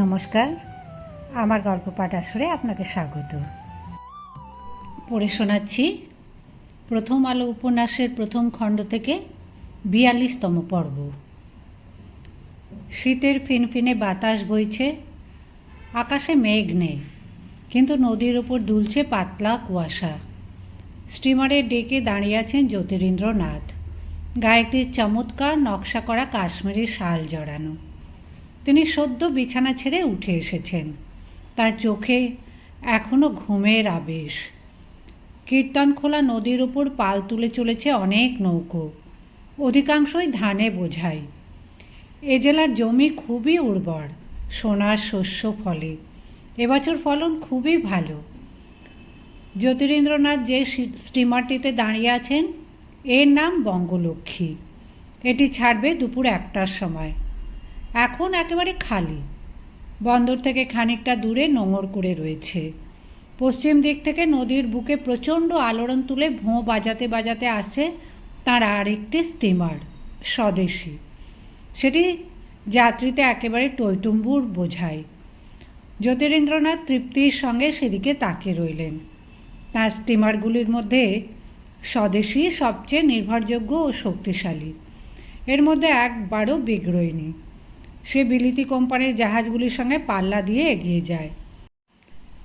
নমস্কার। আমার গল্প পাঠ আসরে আপনাকে স্বাগত। পড়ে শোনাচ্ছি প্রথম আলো উপন্যাসের প্রথম খণ্ড থেকে বিয়াল্লিশতম পর্ব। শীতের ফিনফিনে বাতাস বইছে, আকাশে মেঘ নেই, কিন্তু নদীর ওপর দুলছে পাতলা কুয়াশা। স্টিমারের ডেকে দাঁড়িয়ে আছেন জ্যোতিরিন্দ্রনাথ। গায়কটির চমৎকার নকশা করা কাশ্মীরি শাল জড়ানো। তিনি সদ্য বিছানা ছেড়ে উঠে এসেছেন। তার চোখে এখনও ঘুমের আবেশ। কীর্তন খোলা নদীর উপর পাল তুলে চলেছে অনেক নৌকো। অধিকাংশই ধানে বোঝাই। এ জেলার জমি খুবই উর্বর, সোনার শস্য ফলে। এবছর ফলন খুবই ভালো। জ্যোতিরিন্দ্রনাথ যে স্টিমারটিতে দাঁড়িয়ে আছেন, এর নাম বঙ্গলক্ষ্মী। এটি ছাড়বে দুপুর একটার সময়। এখন একেবারে খালি। বন্দর থেকে খানিকটা দূরে নোঙর করে রয়েছে। পশ্চিম দিক থেকে নদীর বুকে প্রচণ্ড আলোড়ন তুলে ভোঁ বাজাতে বাজাতে আসে তার আরেকটি স্টিমার স্বদেশী। সেটি যাত্রীতে একেবারে টইটুম্বুর বোঝায়। জ্যোতিরিন্দ্রনাথ তৃপ্তির সঙ্গে সেদিকে তাকিয়ে রইলেন। তার স্টিমারগুলির মধ্যে স্বদেশী সবচেয়ে নির্ভরযোগ্য ও শক্তিশালী। এর মধ্যে একবারও বিগ্রয়নি সে বিলিতি কোম্পানির জাহাজগুলির সঙ্গে পাল্লা দিয়ে এগিয়ে যায়।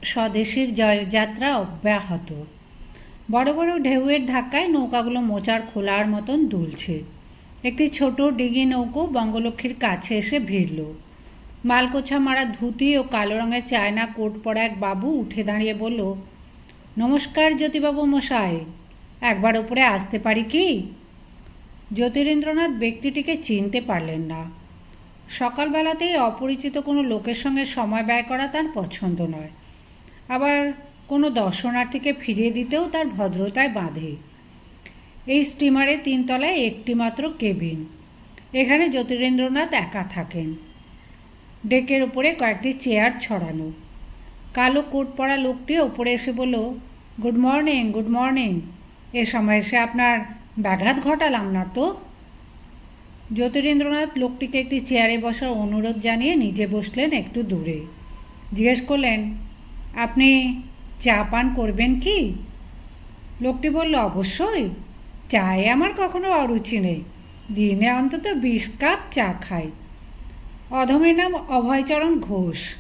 স্বদেশীর জয়যাত্রা অব্যাহত। বড় বড় ঢেউয়ের ধাক্কায় নৌকাগুলো মোচার খোলার মতন দুলছে। একটি ছোট ডিঙি নৌকো বঙ্গলক্ষ্মীর কাছে এসে ভিড়ল। মালকোছা মারা ধুতি ও কালো রঙের চায়না কোট পরা এক বাবু উঠে দাঁড়িয়ে বলল, নমস্কার জ্যোতিবাবু মশাই, একবার উপরে আসতে পারি কি? জ্যোতিরেন্দ্রনাথ ব্যক্তিটিকে চিনতে পারলেন না। সকালবেলাতেই অপরিচিত কোনো লোকের সঙ্গে সময় ব্যয় করা তার পছন্দ নয়। আবার কোনো দর্শনার্থীকে ফিরিয়ে দিতেও তার ভদ্রতায় বাঁধে। এই স্টিমারে তিনতলায় একটি মাত্র কেবিন এখানে জ্যোতিরেন্দ্রনাথ একা থাকেন। ডেকের ওপরে কয়েকটি চেয়ার ছড়ানো। কালো কোট পরা লোকটি ওপরে এসে বলল, গুড মর্নিং গুড মর্নিং। এ সময় এসে আপনার ব্যাঘাত ঘটালাম না তো? জ্যোতিরেন্দ্রনাথ লোকটিকে একটি চেয়ারে বসার অনুরোধ জানিয়ে নিজে বসলেন একটু দূরে। জিজ্ঞেস করলেন, আপনি চা পান করবেন কি? লোকটি বলল, অবশ্যই। চায়ে আমার কখনো অরুচি নেই। দিনে অন্তত বিশ কাপ চা খাই। অধমের নাম অভয়চরণ ঘোষ।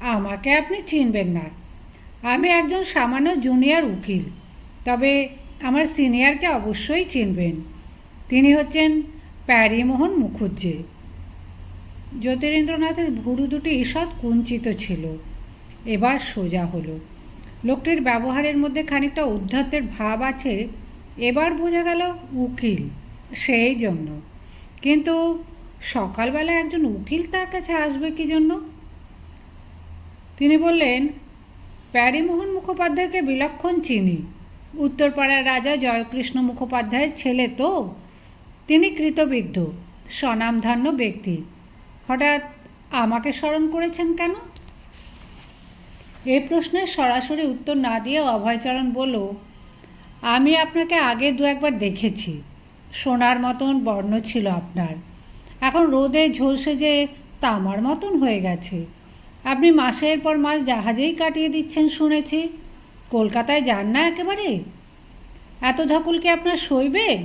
আমাকে আপনি চিনবেন না। আমি একজন সামান্য জুনিয়র উকিল। তবে আমার সিনিয়রকে অবশ্যই চিনবেন। তিনি হচ্ছেন প্যারিমোহন মুখুজ্জে জ্যোতিরেন্দ্রনাথের ভুরু দুটি ঈষৎ কুঞ্চিত ছিল। এবার সোজা হলো। লোকটির ব্যবহারের মধ্যে খানিকটা উদ্ধত্তের ভাব আছে, এবার বোঝা গেল উকিল, সেই জন্য। কিন্তু সকালবেলা একজন উকিল তার কাছে আসবে কি জন্য? তিনি বললেন, প্যারিমোহন মুখোপাধ্যায়কে বিলক্ষণ চিনি। উত্তরপাড়ার রাজা জয়কৃষ্ণ মুখোপাধ্যায়ের ছেলে তো। তিনি কৃতবিদ্ধ, স্বনামধান্য ব্যক্তি। হঠাৎ আমাকে স্মরণ করেছেন কেন? এ প্রশ্নের সরাসরি উত্তর না দিয়ে অভয়চরণ বলল, আমি আপনাকে আগে দু একবার দেখেছি। সোনার মতন বর্ণ ছিল আপনার। এখন রোদে ঝলসে যে তামার মতন হয়ে গেছে। আপনি মাসের পর মাস জাহাজেই কাটিয়ে দিচ্ছেন শুনেছি। কলকাতায় যান না একেবারে? এত ধকল কি আপনার সইবে?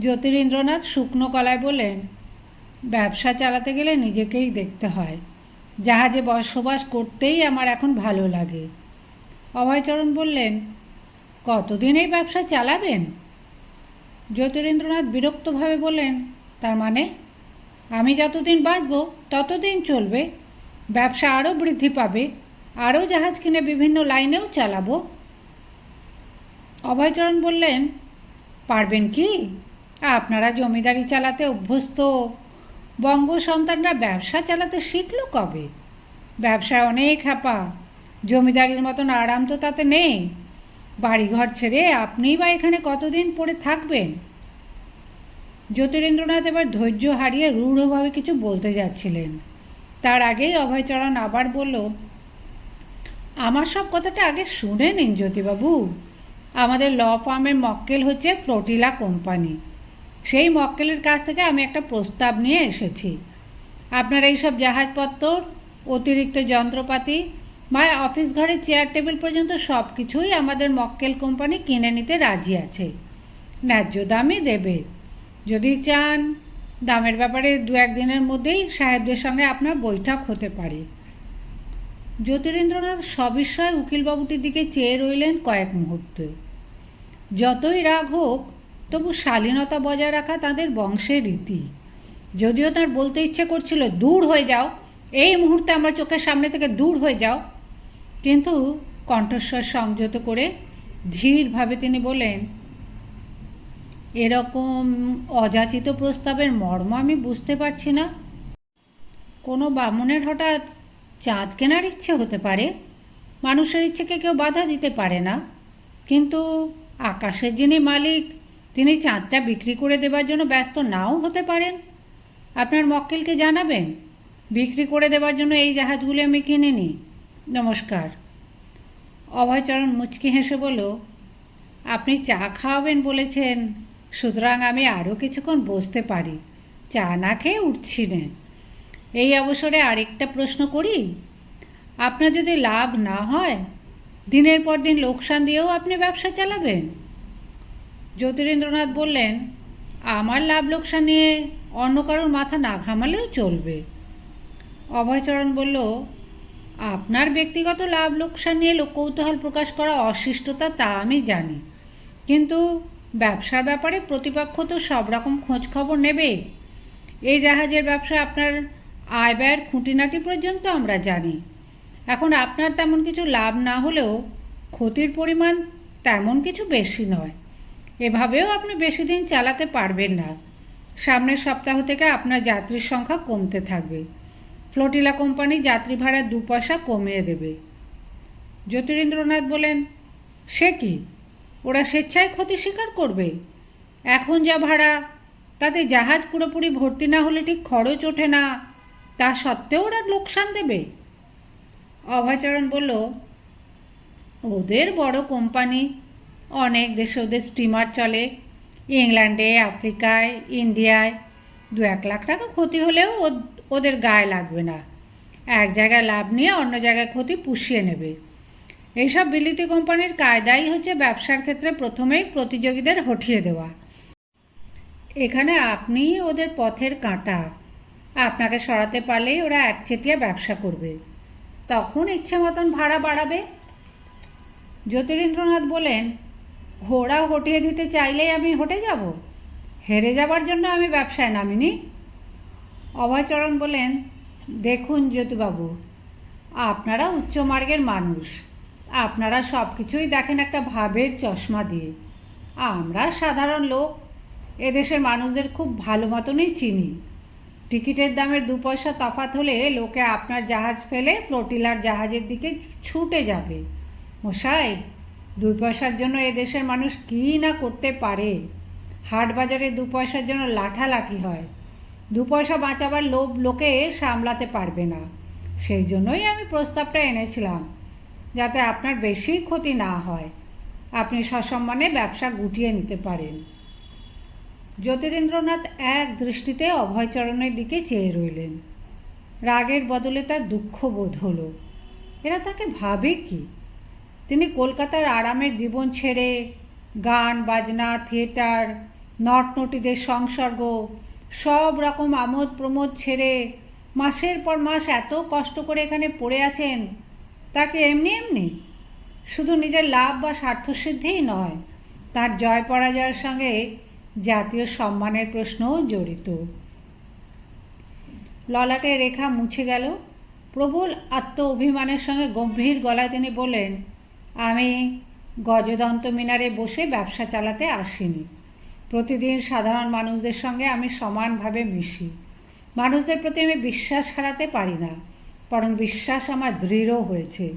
জ্যোতিরিন্দ্রনাথ শুকনো কলায় বললেন, ব্যবসা চালাতে গেলে নিজেকেই দেখতে হয়। জাহাজে বসবাস করতেই আমার এখন ভালো লাগে। অভয়চরণ বললেন, কতদিন এই ব্যবসা চালাবেন? জ্যোতিরেন্দ্রনাথ বিরক্তভাবে বললেন, তার মানে আমি যতদিন বাঁচব, ততদিন চলবে। ব্যবসা আরও বৃদ্ধি পাবে, আরও জাহাজ কিনে বিভিন্ন লাইনেও চালাবো। অভয়চরণ বললেন, পারবেন কি? আপনারা জমিদারি চালাতে অভ্যস্ত? বঙ্গ সন্তানরা ব্যবসা চালাতে শিখল কবে? ব্যবসায় অনেক হ্যাপা জমিদারির মতন আরাম তো তাতে নেই। বাড়িঘর ছেড়ে আপনিই বা এখানে কতদিন পড়ে থাকবেন? জ্যোতিরেন্দ্রনাথ এবার ধৈর্য হারিয়ে রূঢ়ভাবে কিছু বলতে যাচ্ছিলেন। তার আগেই অভয়চরণ আবার বলল, আমার সব কথাটা আগে শুনে নিন জ্যোতিবাবু। আমাদের ল ফার্মের মক্কেল হচ্ছে ফ্লোটিলা কোম্পানি। সেই মক্কেলের কাছ থেকে আমি একটা প্রস্তাব নিয়ে এসেছি। আপনার এইসব জাহাজপত্র, অতিরিক্ত যন্ত্রপাতি বা অফিস ঘরের চেয়ার টেবিল পর্যন্ত সব কিছুই আমাদের মক্কেল কোম্পানি কিনে নিতে রাজি আছে। ন্যায্য দামই দেবে। যদি চান, দামের ব্যাপারে দু একদিনের মধ্যেই সাহেবদের সঙ্গে আপনার বৈঠক হতে পারে। জ্যোতিরেন্দ্রনাথ সবিস্ময় উকিলবাবুটির দিকে চেয়ে রইলেন কয়েক মুহূর্ত। যতই রাগ হোক তবু শালীনতা বজায় রাখা তাদের বংশের রীতি। যদিও তার বলতে ইচ্ছে করছিল, দূর হয়ে যাও, এই মুহূর্তে আমার চোখের সামনে থেকে দূর হয়ে যাও। কিন্তু কণ্ঠস্বর সংযত করে ধীরভাবে তিনি বলেন এরকম অযাচিত প্রস্তাবের মর্ম আমি বুঝতে পারছি না। কোনো বামুনের হঠাৎ চাঁদ কেনার ইচ্ছে হতে পারে? মানুষের ইচ্ছেকে কেউ বাধা দিতে পারে না। কিন্তু আকাশের যিনি মালিক তিনি চাঁদটা বিক্রি করে দেবার জন্য ব্যস্ত নাও হতে পারেন। আপনার মক্কেলকে জানাবেন, বিক্রি করে দেবার জন্য এই জাহাজগুলি আমি কিনে নিই নমস্কার। অভয়চরণ মুচকি হেসে বলল, আপনি চা খাওয়াবেন বলেছেন, সুতরাং আমি আরও কিছুক্ষণ বসতে পারি। চা না খেয়ে উঠছি না। এই অবসরে আরেকটা প্রশ্ন করি। আপনার যদি লাভ না হয়, দিনের পর দিন লোকসান দিয়েও আপনি ব্যবসা চালাবেন? জ্যোতিরেন্দ্রনাথ বললেন, আমার লাভ লোকসান নিয়ে অন্য কারোর মাথা না ঘামালেও চলবে। অভয়চরণ বলল, আপনার ব্যক্তিগত লাভ লোকসান নিয়ে কৌতূহল প্রকাশ করা অশিষ্টতা তা আমি জানি। কিন্তু ব্যবসার ব্যাপারে প্রতিপক্ষ তো সব রকম খোঁজ খবর নেবে। এই জাহাজের ব্যবসা আপনার আয় ব্যয়ের খুঁটিনাটি পর্যন্ত আমরা জানি। এখন আপনার তেমন কিছু লাভ না হলেও ক্ষতির পরিমাণ তেমন কিছু বেশি নয়। এভাবেও আপনি বেশি দিন চালাতে পারবেন না। সামনের সপ্তাহ থেকে আপনার যাত্রীর সংখ্যা কমতে থাকবে। ফ্লোটিলা কোম্পানি যাত্রী ভাড়া দু পয়সা কমিয়ে দেবে। জ্যোতিরেন্দ্রনাথ বলেন, সে কি? ওরা স্বেচ্ছায় ক্ষতি স্বীকার করবে? এখন যা ভাড়া, তাতে জাহাজ পুরোপুরি ভর্তি না হলে ঠিক খরচ ওঠে না। তা সত্ত্বেও ওরা লোকসান দেবে? অভয়চরণ বলল, ওদের বড় কোম্পানি অনেক দেশে ওদের স্টিমার চলে। ইংল্যান্ডে, আফ্রিকায়, ইন্ডিয়ায়। দু এক লাখ টাকা ক্ষতি হলেও ওদের গায়ে লাগবে না। এক জায়গায় লাভ নিয়ে অন্য জায়গায় ক্ষতি পুষিয়ে নেবে। এইসব বিলিতি কোম্পানির কায়দাই হচ্ছে ব্যবসার ক্ষেত্রে প্রথমেই প্রতিযোগীদের হঠিয়ে দেওয়া। এখানে আপনি ওদের পথের কাঁটা। আপনাকে সরাতে পারলেই ওরা একচেটিয়া ব্যবসা করবে। তখন ইচ্ছে মতন ভাড়া বাড়াবে। জ্যোতিরেন্দ্রনাথ বলেন ঘোড়া হটিয়ে দিতে চাইলেই আমি হটে যাব। হেরে যাবার জন্য আমি ব্যবসায় নামিনি। অভয়চরণ বলেন দেখুন জ্যোতিবাবু, আপনারা উচ্চমার্গের মানুষ। আপনারা সব কিছুই দেখেন একটা ভাবের চশমা দিয়ে। আমরা সাধারণ লোক, এদেশের মানুষদের খুব ভালো মতনই চিনি। টিকিটের দামের দু পয়সা তফাৎ হলে লোকে আপনার জাহাজ ফেলে ফ্লোটিলার জাহাজের দিকে ছুটে যাবে। মশাই দুই পয়সার জন্য এদেশের মানুষ কী না করতে পারে? হাট বাজারে দু পয়সার জন্য লাঠালাঠি হয়। দু পয়সা বাঁচাবার লোভ লোকে সামলাতে পারবে না। সেই জন্যই আমি প্রস্তাবটা এনেছিলাম, যাতে আপনার বেশি ক্ষতি না হয়। আপনি সসম্মানে ব্যবসা গুটিয়ে নিতে পারেন। জ্যোতিরেন্দ্রনাথ এক দৃষ্টিতে অভয়চরণের দিকে চেয়ে রইলেন। রাগের বদলে তার দুঃখ বোধ হলো। এরা তাকে ভাবে কি? তিনি কলকাতার আরামের জীবন ছেড়ে গান, বাজনা, থিয়েটার, নটনটিদের সংসর্গ, সব রকম আমোদ প্রমোদ ছেড়ে মাসের পর মাস এত কষ্ট করে এখানে পড়ে আছেন, তাকে এমনি এমনি শুধু নিজের লাভ বা স্বার্থসিদ্ধিই নয়, তার জয় পরাজয়ের সঙ্গে জাতীয় সম্মানের প্রশ্নও জড়িত। ললাটের রেখা মুছে গেল, প্রবল আত্ম অভিমানের সঙ্গে গম্ভীর গলায় তিনি বললেন আমি গজদন্ত মিনারে বসে ব্যবসা চালাতে আসিনি। প্রতিদিন সাধারণ মানুষদের সঙ্গে আমি সমানভাবে মিশি। মানুষদের প্রতি আমি বিশ্বাস হারাতে পারি না, বরং বিশ্বাস আমার দৃঢ় হয়েছে।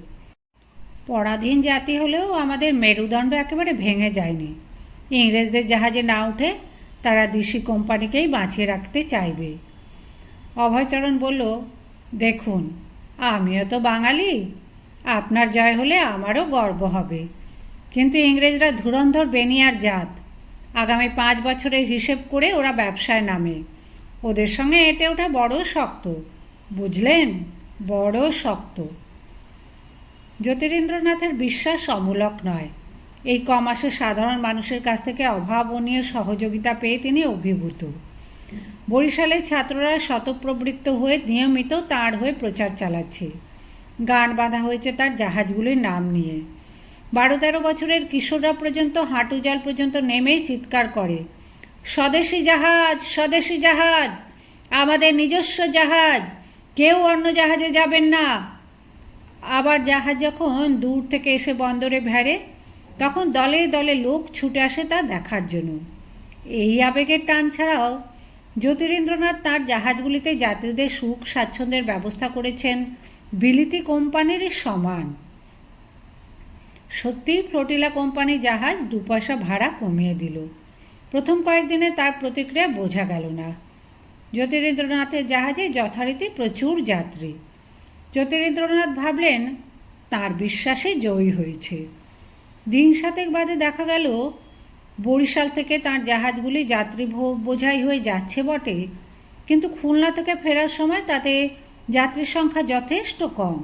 পরাধীন জাতি হলেও আমাদের মেরুদণ্ড একেবারে ভেঙে যায়নি। ইংরেজদের জাহাজে না উঠে তারা দিশি কোম্পানিকেই বাঁচিয়ে রাখতে চাইবে। অভয়চরণ বলল, দেখুন, আমিও তো বাঙালি। আপনার জয় হলে আমারও গর্ব হবে। কিন্তু ইংরেজরা ধুরন্ধর বেনিয়ার জাত। আগামী পাঁচ বছরের হিসেব করে ওরা ব্যবসায় নামে। ওদের সঙ্গে এঁটে ওটা বড় শক্ত। বুঝলেন? বড় শক্ত। জ্যোতিরেন্দ্রনাথের বিশ্বাস অমূলক নয়। এই কমাসে সাধারণ মানুষের কাছ থেকে অভাবনীয় সহযোগিতা পেয়ে তিনি অভিভূত। বরিশালের ছাত্ররা শতপ্রবৃত্ত হয়ে নিয়মিত তার হয়ে প্রচার চালাচ্ছে। গান বাঁধা হয়েছে তার জাহাজগুলির নাম নিয়ে। বারো তেরো বছরের কিশোররা পর্যন্ত হাঁটু জাল পর্যন্ত নেমেই চিৎকার করে, স্বদেশি জাহাজ স্বদেশি জাহাজ, আমাদের নিজস্ব জাহাজ, কেউ অন্য জাহাজে যাবেন না। আবার জাহাজ যখন দূর থেকে এসে বন্দরে ভেড়ে, তখন দলে দলে লোক ছুটে আসে তা দেখার জন্য। এই আবেগের টান ছাড়াও জ্যোতিরেন্দ্রনাথ তার জাহাজগুলিতে যাত্রীদের সুখ স্বাচ্ছন্দ্যের ব্যবস্থা করেছেন। বিলিতি কোম্পানিরই সমান। সত্যিই ফ্লোটিলা কোম্পানি জাহাজ দু পয়সা ভাড়া কমিয়ে দিল। প্রথম কয়েকদিনে তার প্রতিক্রিয়া বোঝা গেল না। জ্যোতিরেন্দ্রনাথের জাহাজে যথারীতি প্রচুর যাত্রী। জ্যোতিরেন্দ্রনাথ ভাবলেন, তার বিশ্বাসে জয়ী হয়েছে। দিন সাতেক বাদে দেখা গেল, বরিশাল থেকে তার জাহাজগুলি যাত্রী বোঝাই হয়ে যাচ্ছে বটে। কিন্তু খুলনা থেকে ফেরার সময় তাতে যাত্রীর সংখ্যা যথেষ্ট কম।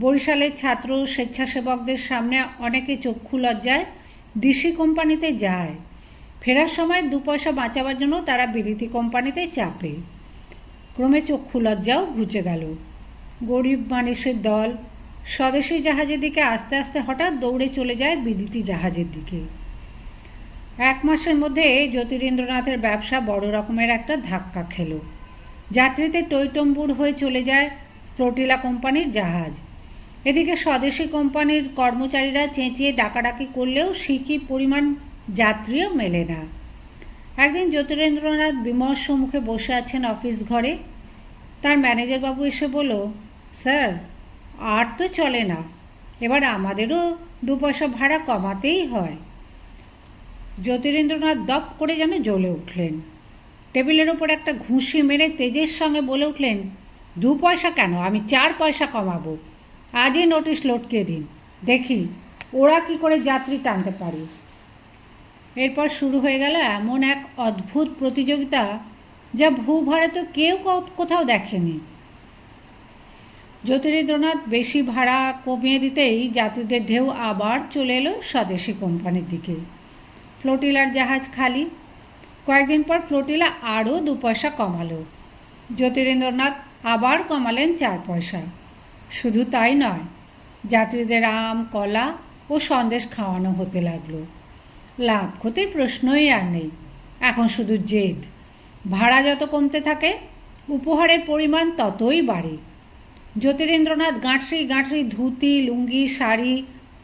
বরিশালের ছাত্র, স্বেচ্ছাসেবকদের সামনে অনেকে চক্ষু লজ্জায় দিশি কোম্পানিতে যায়। ফেরার সময় দু পয়সা বাঁচাবার জন্য তারা বিলিতি কোম্পানিতে চাপে। ক্রমে চক্ষু লজ্জাও ঘুচে গেল। গরিব মানুষের দল স্বদেশী জাহাজের দিকে আস্তে আস্তে হঠাৎ দৌড়ে চলে যায় বিলিতি জাহাজের দিকে। এক মাসের মধ্যে জ্যোতিরেন্দ্রনাথের ব্যবসা বড় রকমের একটা ধাক্কা খেল। যাত্রীতে টইটম্বুর হয়ে চলে যায় ফ্লোটিলা কোম্পানির জাহাজ। এদিকে স্বদেশি কোম্পানির কর্মচারীরা চেঁচিয়ে ডাকাডাকি করলেও সিকি পরিমাণ যাত্রীও মেলে না। একদিন জ্যোতিরেন্দ্রনাথ বিমর্ষ মুখে বসে আছেন অফিস ঘরে। তার ম্যানেজারবাবু এসে বলল, স্যার, আর তো চলে না। এবার আমাদেরও দু পয়সা ভাড়া কমাতেই হয়। জ্যোতিরেন্দ্রনাথ দপ করে যেন জ্বলে উঠলেন। টেবিলের ওপর একটা ঘুষি মেরে তেজের সঙ্গে বলে উঠলেন, দু পয়সা কেন? আমি চার পয়সা কমাবো। আজই নোটিশ লটকে দিন। দেখি, ওরা কি করে যাত্রী টানতে পারে? এরপর শুরু হয়ে গেল এমন এক অদ্ভুত প্রতিযোগিতা যা ভূভারতে কেউ কোথাও দেখেনি। জ্যোতিরেন্দ্রনাথ বেশি ভাড়া কমিয়ে দিতেই যাত্রীদের ঢেউ আবার চলে এলো স্বদেশি কোম্পানির দিকে। ফ্লোটিলার জাহাজ খালি কয়েকদিন পর ফ্লোটিলা আরও দু পয়সা কমালো। জ্যোতিরেন্দ্রনাথ আবার কমালেন চার পয়সা। শুধু তাই নয়, যাত্রীদের আম, কলা ও সন্দেশ খাওয়ানো হতে লাগল। লাভ ক্ষতির প্রশ্নই আর নেই, এখন শুধু জেদ। ভাড়া যত কমতে থাকে, উপহারের পরিমাণ ততই বাড়ে। জ্যোতিরেন্দ্রনাথ গাঁটরি গাঁটরি ধুতি, লুঙ্গি, শাড়ি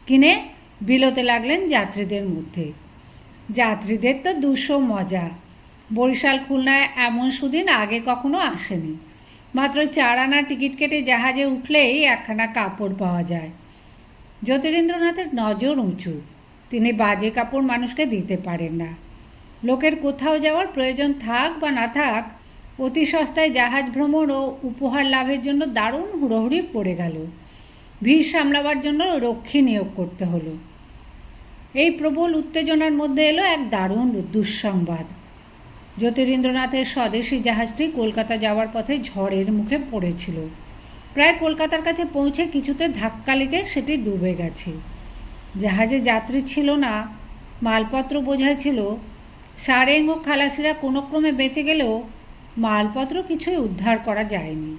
কিনে বিলোতে লাগলেন যাত্রীদের মধ্যে। যাত্রীদের তো দুশো মজা। বরিশাল খুলনায় এমন সুদিন আগে কখনো আসেনি। মাত্র চার আনা টিকিট কেটে জাহাজে উঠলেই একখানা কাপড় পাওয়া যায়। জ্যোতিরেন্দ্রনাথের নজর উঁচু। তিনি বাজে কাপড় মানুষকে দিতে পারেন না। লোকের কোথাও যাওয়ার প্রয়োজন থাক বা না থাক, অতি সস্তায় জাহাজ ভ্রমণ ও উপহার লাভের জন্য দারুণ হুড়োহুড়ি পড়ে গেল। ভিড় সামলাবার জন্য রক্ষী নিয়োগ করতে হলো। এই প্রবল উত্তেজনার মধ্যে এলো এক দারুণ দুঃসংবাদ। জ্যোতিরিন্দ্রনাথের স্বদেশী জাহাজটি কলকাতা যাওয়ার পথে ঝড়ের মুখে পড়েছিল। প্রায় কলকাতার কাছে পৌঁছে কিছুতে ধাক্কা লেগে সেটি ডুবে গেছে। জাহাজে যাত্রী ছিল না, মালপত্র বোঝাই ছিল, সারেং ও খালাসিরা কোনো ক্রমে বেঁচে গেলেও মালপত্র কিছুই উদ্ধার করা যায়নি।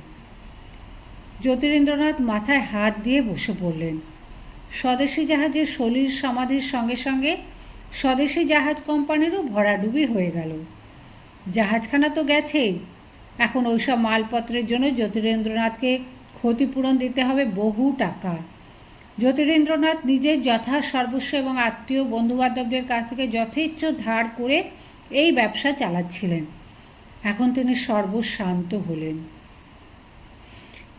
জ্যোতিরেন্দ্রনাথ মাথায় হাত দিয়ে বসে পড়লেন। স্বদেশী জাহাজের সলিল সমাধির সঙ্গে সঙ্গে স্বদেশী জাহাজ কোম্পানিরও ভরাডুবি হয়ে গেল। জাহাজখানা তো গেছেই। এখন ওইসব মালপত্রের জন্য জ্যোতিরেন্দ্রনাথকে ক্ষতিপূরণ দিতে হবে বহু টাকা। জ্যোতিরেন্দ্রনাথ নিজের যথা সর্বস্ব এবং আত্মীয় বন্ধুবান্ধবদের কাছ থেকে যথেচ্ছ ধার করে এই ব্যবসা চালাচ্ছিলেন। এখন তিনি সর্বশান্ত হলেন।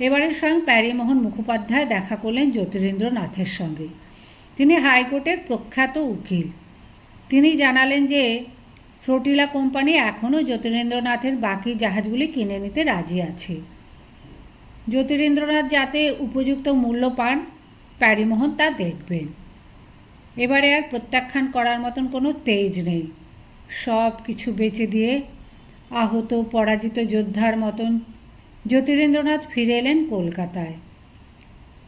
এবারে স্বয়ং প্যারিমোহন মুখোপাধ্যায় দেখা করলেন জ্যোতিরেন্দ্রনাথের সঙ্গে। তিনি হাইকোর্টের প্রখ্যাত উকিল। তিনি জানালেন যে, ফ্লোটিলা কোম্পানি এখনও জ্যোতিরেন্দ্রনাথের বাকি জাহাজগুলি কিনে নিতে রাজি আছে। জ্যোতিরেন্দ্রনাথ যাতে উপযুক্ত মূল্য পান, প্যারিমোহন তা দেখবেন। এবারে আর প্রত্যাখ্যান করার মতন কোনো তেজ নেই। সব কিছু বেচে দিয়ে আহত, পরাজিত যোদ্ধার মতন জ্যোতিরেন্দ্রনাথ ফিরে এলেন কলকাতায়।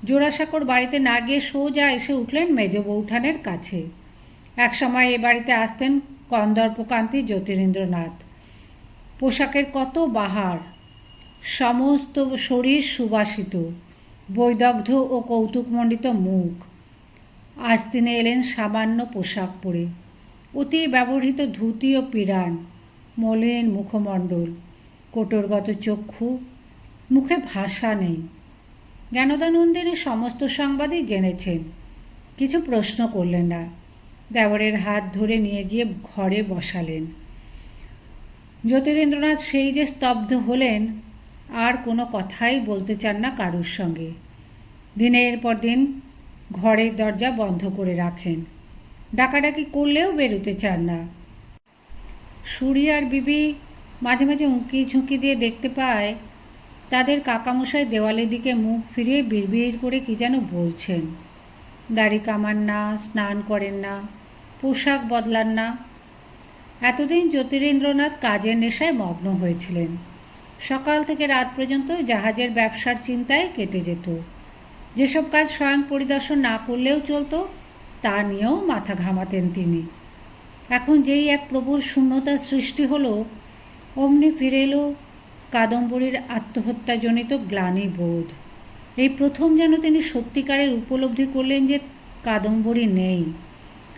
জোড়াসাঁকোর বাড়িতে না গিয়ে সোজা এসে উঠলেন মেজ বৌঠানের কাছে। একসময় এ বাড়িতে আসতেন কন্দর্পকান্তি জ্যোতিরেন্দ্রনাথ। পোশাকের কত বাহার, সমস্ত শরীর সুবাসিত, বৈদগ্ধ ও কৌতুকমণ্ডিত মুখ। আজ তিনি এলেন সামান্য পোশাক পরে, অতি ব্যবহৃত ধুতি ও পিরান, মলিন মুখমণ্ডল, কোটরগত চক্ষু মুখে ভাষা নেই। জ্ঞানদানন্দিনী সমস্ত সংবাদই জেনেছেন। কিছু প্রশ্ন করলেন না। দেবরের হাত ধরে নিয়ে গিয়ে ঘরে বসালেন। জ্যোতিরেন্দ্রনাথ সেই যে স্তব্ধ হলেন, আর কোনো কথাই বলতে চান না কারুর সঙ্গে। দিনের পর দিন ঘরের দরজা বন্ধ করে রাখেন। ডাকাডাকি করলেও বেরোতে চান না। সুরি আর বিবি মাঝে মাঝে উঁকি ঝুঁকি দিয়ে দেখতে পায় তাদের কাকামশাই দেওয়ালের দিকে মুখ ফিরিয়ে বিড়বিড় করে কি যেন বলছেন। দাড়ি কামান না, স্নান করেন না, পোশাক বদলান না। এতদিন জ্যোতিরেন্দ্রনাথ কাজের নেশায় মগ্ন হয়েছিলেন। সকাল থেকে রাত পর্যন্ত জাহাজের ব্যবসার চিন্তায় কেটে যেত। যেসব কাজ স্বয়ং পরিদর্শন না করলেও চলতো, তা নিয়েও মাথা ঘামাতেন তিনি। এখন যেই এক প্রবল শূন্যতার সৃষ্টি হলো, অমনি ফিরে এলো কাদম্বরীর আত্মহত্যাজনিত গ্লানি বোধ। এই প্রথম যেন তিনি সত্যিকারের উপলব্ধি করলেন যে কাদম্বরী নেই।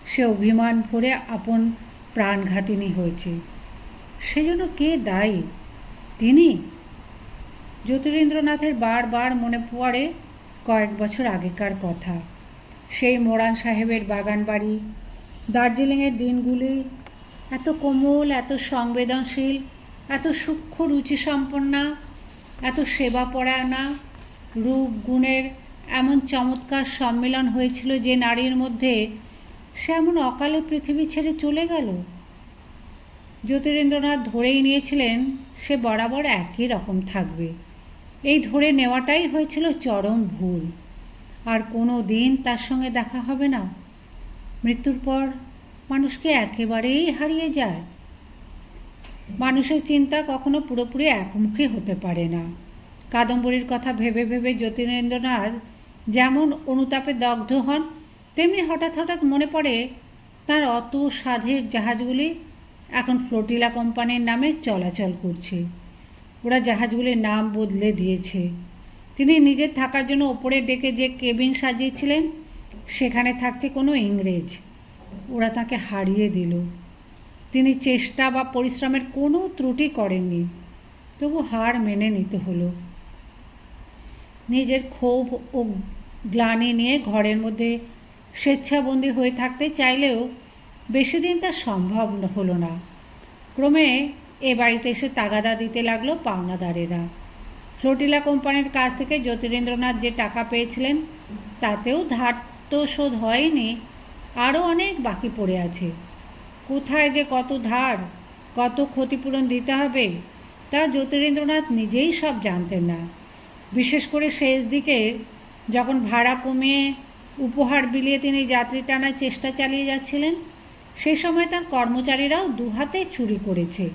সে অভিমান ভরে আপন প্রাণঘাতিনী হয়েছে। সেজন্য কে দায়ী? তিনি? জ্যোতিরেন্দ্রনাথের বারবার মনে পড়ে কয়েক বছর আগেকার কথা। সেই মোরান সাহেবের বাগান বাড়ি দার্জিলিংয়ের দিনগুলি, এত কোমল, এত সংবেদনশীল এত সূক্ষ্ম রুচি রুচিসম্পন্না, এত সেবা পরায়ণা, রূপ গুণের এমন চমৎকার সম্মেলন হয়েছিল যে নারীর মধ্যে সে এমন অকালে পৃথিবী ছেড়ে চলে গেল। জ্যোতিরেন্দ্রনাথ ধরেই নিয়েছিলেন, সে বরাবর একই রকম থাকবে। এই ধরে নেওয়াটাই হয়েছিল চরম ভুল। আর কোনো দিন তার সঙ্গে দেখা হবে না। মৃত্যুর পর মানুষকে একেবারেই হারিয়ে যায়। মানুষের চিন্তা কখনো পুরোপুরি একমুখী হতে পারে না। কাদম্বরীর কথা ভেবে ভেবে জ্যোতিরেন্দ্রনাথ যেমন অনুতাপে দগ্ধ হন, তেমনি হঠাৎ হঠাৎ মনে পড়ে তার অত সাধের জাহাজগুলি এখন ফ্লোটিলা কোম্পানির নামে চলাচল করছে। ওরা জাহাজগুলির নাম বদলে দিয়েছে। তিনি নিজের থাকার জন্য ওপরে ডেকে যে কেবিন সাজিয়েছিলেন, সেখানে থাকছে কোনো ইংরেজ। ওরা তাকে হারিয়ে দিল। তিনি চেষ্টা বা পরিশ্রমের কোনো ত্রুটি করেননি। তবু হার মেনে নিতে হলো। নিজের ক্ষোভ ও গ্লানি নিয়ে ঘরের মধ্যে স্বেচ্ছাবন্দী হয়ে থাকতে চাইলেও বেশি দিন তা সম্ভব হলো না। ক্রমে এ বাড়িতে এসে তাগাদা দিতে লাগল পাওনাদারেরা। ফ্লোটিলা কোম্পানির কাছ থেকে জ্যোতিরেন্দ্রনাথ যে টাকা পেয়েছিলেন, তাতেও ধার তো শোধ হয়নি। আরও অনেক বাকি পড়ে আছে। কোথায় যে কত ধার কত ক্ষতিপূরণ দিতে হবে, তা জ্যোতিরেন্দ্রনাথ নিজেই সব জানতেন না। বিশেষ করে শেষ দিকে যখন ভাড়া কমিয়ে উপহার বিলিয়ে তিনি যাত্রী টানার চেষ্টা চালিয়ে যাচ্ছিলেন সেই সময় তার কর্মচারীরাও দুহাতে চুরি করেছে।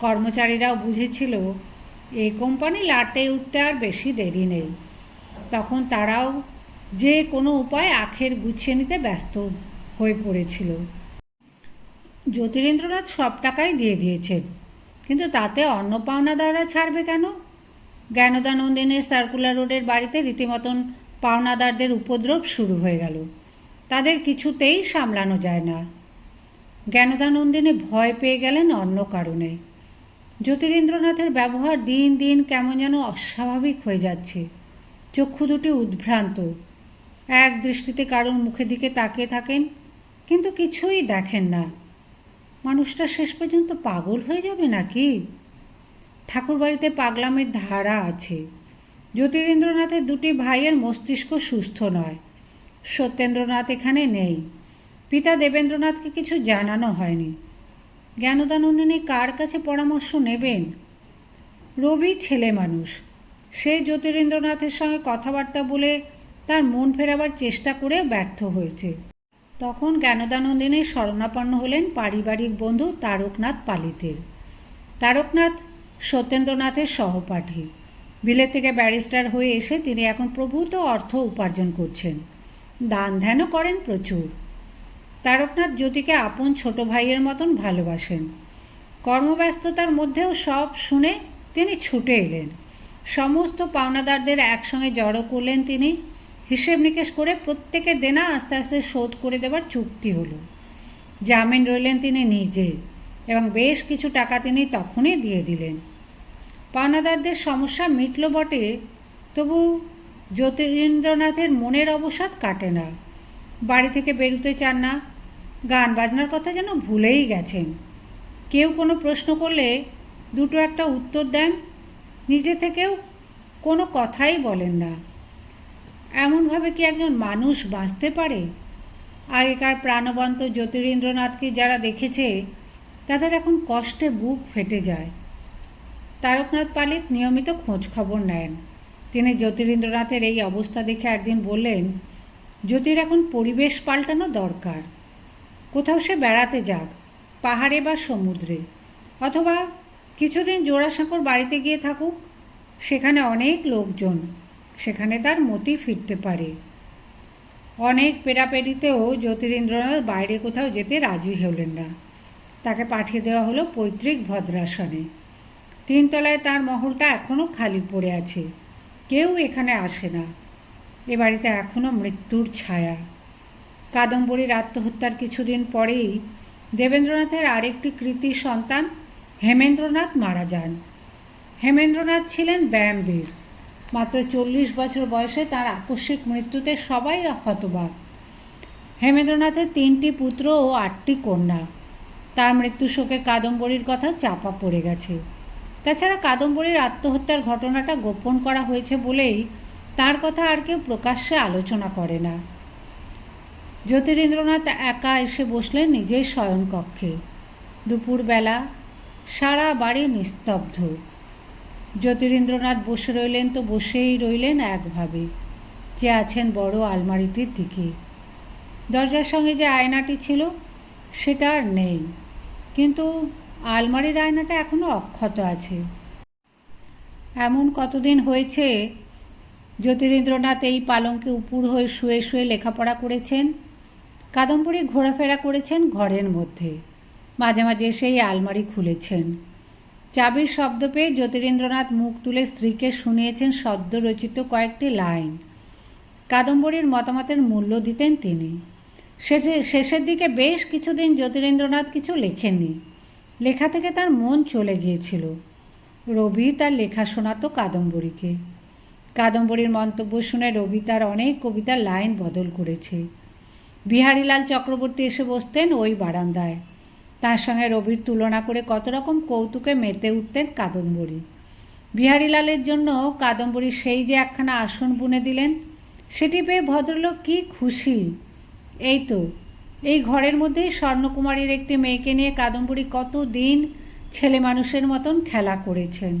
কর্মচারীরাও বুঝেছিল এই কোম্পানি লাটে উঠতে আর বেশি দেরি নেই। তখন তারাও যে কোনো উপায় আখের গুছিয়ে নিতে ব্যস্ত হয়ে পড়েছিল। জ্যোতিরেন্দ্রনাথ সব টাকাই দিয়ে দিয়েছেন কিন্তু তাতে অন্য পাওনাদাররা ছাড়বে কেন? জ্ঞানদানন্দিনের সার্কুলার রোডের বাড়িতে রীতিমতন পাওনাদারদের উপদ্রব শুরু হয়ে গেল। তাদের কিছুতেই সামলানো যায় না। জ্ঞানদানন্দিনী ভয় পেয়ে গেলেন অন্য কারণে। জ্যোতিরেন্দ্রনাথের ব্যবহার দিন দিন কেমন যেন অস্বাভাবিক হয়ে যাচ্ছে। চক্ষু দুটি উদ্ভ্রান্ত। এক দৃষ্টিতে কারোর মুখের দিকে তাকিয়ে থাকেন, কিন্তু কিছুই দেখেন না। মানুষটা শেষ পর্যন্ত পাগল হয়ে যাবে নাকি? ঠাকুরবাড়িতে পাগলামের ধারা আছে। জ্যোতিরেন্দ্রনাথের দুটি ভাইয়ের মস্তিষ্ক সুস্থ নয়। সত্যেন্দ্রনাথ এখানে নেই। পিতা দেবেন্দ্রনাথকে কিছু জানানো হয়নি। জ্ঞানদানন্দিনী কার কাছে পরামর্শ নেবেন? রবি ছেলে মানুষ। সে জ্যোতিরেন্দ্রনাথের সঙ্গে কথাবার্তা বলে তার মন ফেরাবার চেষ্টা করে ব্যর্থ হয়েছে। তখন জ্ঞানদানন্দিনী শরণাপন্ন হলেন পারিবারিক বন্ধু তারকনাথ পালিতের। তারকনাথ সত্যেন্দ্রনাথের সহপাঠী। বিলেত থেকে ব্যারিস্টার হয়ে এসে তিনি এখন প্রভূত অর্থ উপার্জন করছেন। দান ধ্যানও করেন প্রচুর। তারকনাথ জ্যোতিকে আপন ছোট ভাইয়ের মতন ভালোবাসেন। কর্মব্যস্ততার মধ্যেও সব শুনে তিনি ছুটে এলেন। সমস্ত পাওনাদারদের একসঙ্গে জড়ো করলেন তিনি হিসেব নিকেশ করে প্রত্যেকের দেনা আস্তে আস্তে শোধ করে দেবার চুক্তি হলো। জামিন রইলেন তিনি নিজে এবং বেশ কিছু টাকা তিনি তখনই দিয়ে দিলেন। পাওনাদারদের সমস্যা মিটল বটে, তবু জ্যোতিরেন্দ্রনাথের মনের অবসাদ কাটে না। বাড়ি থেকে বেরোতে চান না, গান বাজনার কথা যেন ভুলেই গেছেন। কেউ কোনো প্রশ্ন করলে দুটো একটা উত্তর দেন, নিজে থেকেও কোনো কথাই বলেন না। এমনভাবে কি একজন মানুষ বাঁচতে পারে? আগেকার প্রাণবন্ত জ্যোতিরেন্দ্রনাথকে যারা দেখেছে, তাদের এখন কষ্টে বুক ফেটে যায়। তারকনাথ পালিত নিয়মিত খোঁজ খবর নেন। তিনি জ্যোতিরেন্দ্রনাথের এই অবস্থা দেখে একদিন বললেন, জ্যোতির এখন পরিবেশ পাল্টানো দরকার। কোথাও সে বেড়াতে যাক, পাহাড়ে বা সমুদ্রে, অথবা কিছুদিন জোড়াসাঁকোর বাড়িতে গিয়ে থাকুক, সেখানে অনেক লোকজন সেখানে তার মতি ফিরতে পারে। অনেক পেরাপেরিতেও জ্যোতিরেন্দ্রনাথ বাইরে কোথাও যেতে রাজি হলেন না। তাকে পাঠিয়ে দেওয়া হলো পৈতৃক ভদ্রাসনে। তিনতলায় তার মহলটা এখনও খালি পড়ে আছে। কেউ এখানে আসে না। এ বাড়িতে এখনও মৃত্যুর ছায়া। কাদম্বরীর আত্মহত্যার কিছুদিন পরেই দেবেন্দ্রনাথের আরেকটি কৃতি সন্তান হেমেন্দ্রনাথ মারা যান। হেমেন্দ্রনাথ ছিলেন ব্যায়ামবীর। মাত্র চল্লিশ বছর বয়সে তার আকস্মিক মৃত্যুতে সবাই হতবাক। হেমেন্দ্রনাথের তিনটি পুত্র ও আটটি কন্যা। তার মৃত্যু শোকে কাদম্বরীর কথা চাপা পড়ে গেছে। তাছাড়া কাদম্বরীর আত্মহত্যার ঘটনাটা গোপন করা হয়েছে বলেই তার কথা আর কেউ প্রকাশ্যে আলোচনা করে না। জ্যোতিরেন্দ্রনাথ একা এসে বসলেন নিজের শয়নকক্ষে। দুপুরবেলা সারা বাড়ি নিস্তব্ধ। জ্যোতিরেন্দ্রনাথ বসে রইলেন তো বসেই রইলেন একভাবে। যে আছেন বড় আলমারিটির দিকে। দরজার সঙ্গে যে আয়নাটি ছিল, সেটা আর নেই। কিন্তু আলমারির আয়নাটা এখনও অক্ষত আছে। এমন কতদিন হয়েছে জ্যোতিরেন্দ্রনাথ এই পালঙ্কে উপুর হয়ে শুয়ে শুয়ে লেখাপড়া করেছেন? কাদম্বরী ঘোরাফেরা করেছেন ঘরের মধ্যে। মাঝে মাঝে সেই আলমারি খুলেছেন। চাবির শব্দ পেয়ে জ্যোতিরেন্দ্রনাথ মুখ তুলে স্ত্রীকে শুনিয়েছেন সদ্য রচিত কয়েকটি লাইন। কাদম্বরীর মতামতের মূল্য দিতেন তিনি। শেষে, শেষের দিকে বেশ কিছুদিন জ্যোতিরেন্দ্রনাথ কিছু লেখেননি। লেখা থেকে তার মন চলে গিয়েছিল। রবি তার লেখা শোনাতো কাদম্বরীকে। কাদম্বরীর মন্তব্য শুনে রবি তার অনেক কবিতার লাইন বদল করেছে। বিহারীলাল চক্রবর্তী এসে বসতেন ওই বারান্দায়। তার সঙ্গে রবির তুলনা করে কত রকম কৌতুকে মেতে উঠতেন কাদম্বরী। বিহারীলালের জন্য কাদম্বরী সেই যে একখানা আসন বুনে দিলেন, সেটি পেয়ে ভদ্রলোক কি খুশি? এই তো, এই ঘরের মধ্যেই স্বর্ণকুমারীর একটি মেয়েকে নিয়ে কাদম্বরী কত দিন ছেলে মানুষের মতন খেলা করেছেন।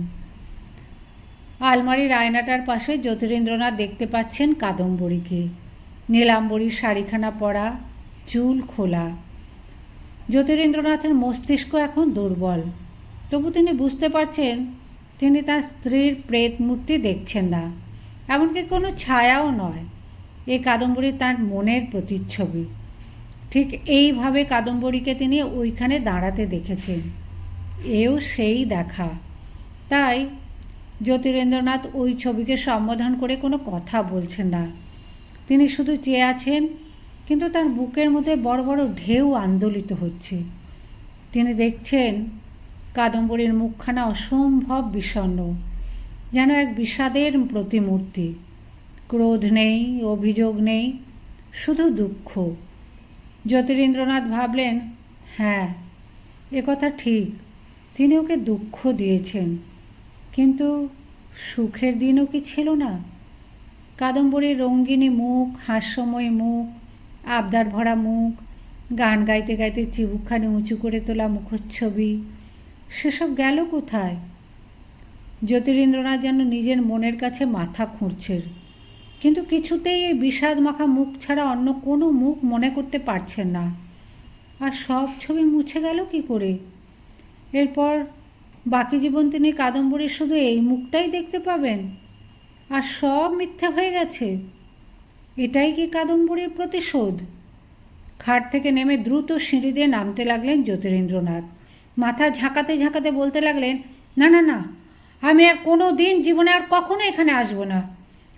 আলমারির আয়নাটার পাশে জ্যোতিরেন্দ্রনাথ দেখতে পাচ্ছেন কাদম্বরীকে। নীলাম্বরীর শাড়িখানা পরা, চুল খোলা। জ্যোতিরেন্দ্রনাথের মস্তিষ্ক এখন দুর্বল। তবু তিনি বুঝতে পারছেন, তিনি তার স্ত্রীর প্রেত মূর্তি দেখছেন না। এমনকি কোনো ছায়াও নয়। এই কাদম্বরী তার মনের প্রতিচ্ছবি। ঠিক এইভাবে কাদম্বরীকে তিনি ওইখানে দাঁড়াতে দেখেছেন। এও সেই দেখা। তাই জ্যোতিরেন্দ্রনাথ ওই ছবিকে সম্বোধন করে কোনো কথা বলছেন না। তিনি শুধু চেয়ে আছেন কিন্তু তার বুকের মধ্যে বড় বড় ঢেউ আন্দোলিত হচ্ছে। তিনি দেখছেন কাদম্বরীর মুখখানা অসম্ভব বিষণ্ণ, যেন এক বিষাদের প্রতিমূর্তি। ক্রোধ নেই, অভিযোগ নেই, শুধু দুঃখ। জ্যোতিরেন্দ্রনাথ ভাবলেন হ্যাঁ এ কথা ঠিক, তিনি ওকে দুঃখ দিয়েছেন, কিন্তু সুখের দিনও কি ছিল না? কাদম্বরীর রঙ্গিনী মুখ, হাস্যময় মুখ আবদার ভরা মুখ, গান গাইতে গাইতে চিবুকখানি উঁচু করে তোলা মুখচ্ছবি, সেসব গেল কোথায়? জ্যোতিরেন্দ্রনাথ যেন নিজের মনের কাছে মাথা খুঁড়ছেন কিন্তু কিছুতেই এই বিষাদ মাখা মুখ ছাড়া অন্য কোনো মুখ মনে করতে পারছেন না। আর সব ছবি মুছে গেল কি করে? এরপর বাকি জীবন তিনি কাদম্বরীর শুধু এই মুখটাই দেখতে পাবেন? আর সব মিথ্যে হয়ে গেছে? এটাই কি কাদম্বরীর প্রতিশোধ? খাট থেকে নেমে দ্রুত সিঁড়ি দিয়ে নামতে লাগলেন জ্যোতিরেন্দ্রনাথ। মাথা ঝাঁকাতে ঝাঁকাতে বলতে লাগলেন, না না না, আমি আর কোনো দিন জীবনে আর কখনো এখানে আসব না।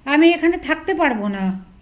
আমি এখানে থাকতে পারব না।